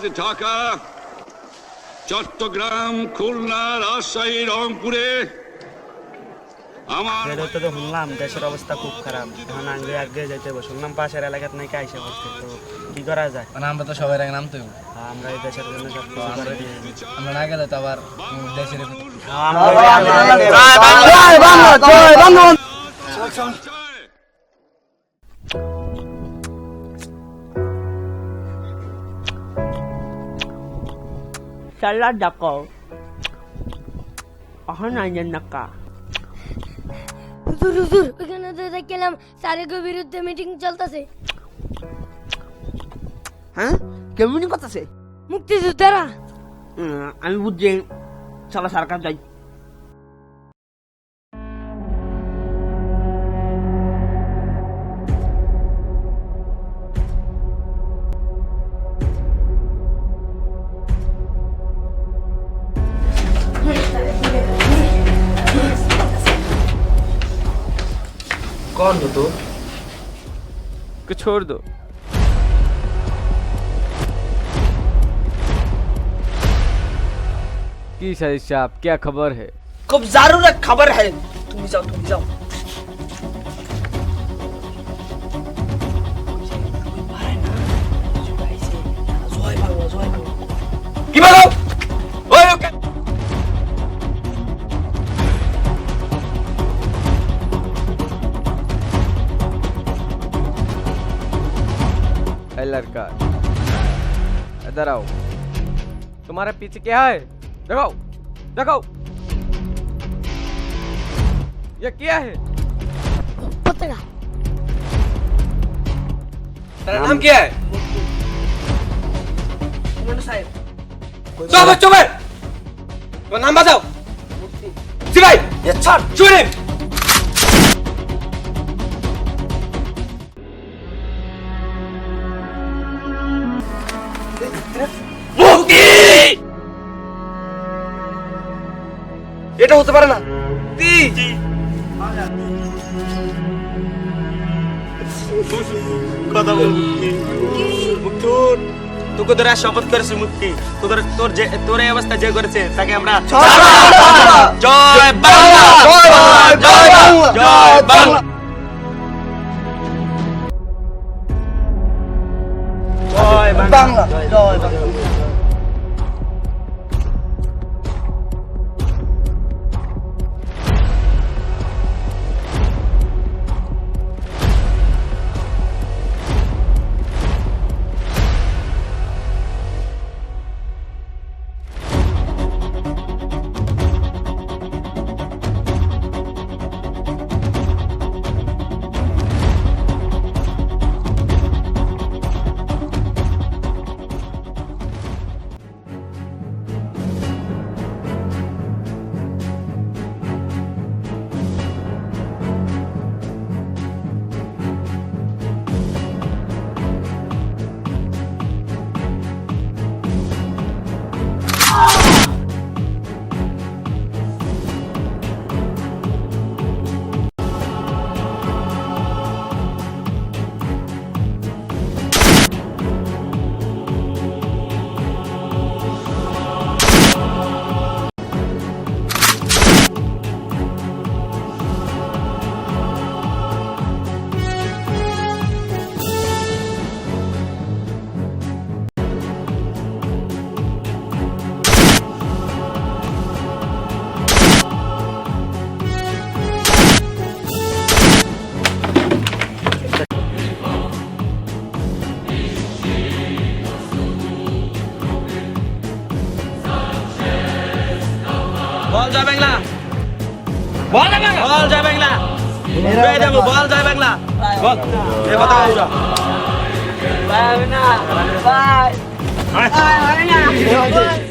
আজ ঢাকা চট্টগ্রাম খুলনা রাজশাহী রংপুরে। আমার রেডিওতে তো শুনলাম দেশের অবস্থা খুব খারাপ। এখন আগে আগে যেতে হবে শুনলাম পাশের এলাকাত নাকি আইসে পড়ছে। তো কি করা যায়? মানে আমরা তো সবাই আগে নামতে হবে। আমরা এই দেশের জন্য সব কিছু আমরা না গেলে তো আবার উম, দেশের Salah dako. Aha nanyan naka. হুজুর হুজুর ওইখানে তো দেখলাম সারেগের বিরুদ্ধে মিটিং চলতেছে হ্যাঁ কেমনি কথাছে মুক্তিযোদ্ধারা আমি বুঝছি চলো সরকার যাই कौन हो तो? को छोड़ दो। की सर साहब क्या खबर है? खूब ज़रूर खबर है। तुम जाओ तुम जाओ। लड़का इधर आओ। तुम्हारे पीछे क्या है? देखो देखो। ये क्या है? पतला तेरा नाम क्या है? कमांडर साहब। सो बच्चों में नाम बताओ। जी भाई ये छोड़ छोड़ মুক্তি! এটা হতে পারে না। কথা বল তোকে ধরে শপথ করেছি মুক্তি। তোর তোর যে তোর এই অবস্থা যে করেছে তাকে আমরা জয় বাংলা। জয় বাংলা। জয় বাংলা জয় বাংলা বল জয় বাংলা। বল জয় বাংলা। বল জয় বাংলা। জয় দেব বল জয় বাংলা। বল। এ কথা বল বাই না বাই বাই na.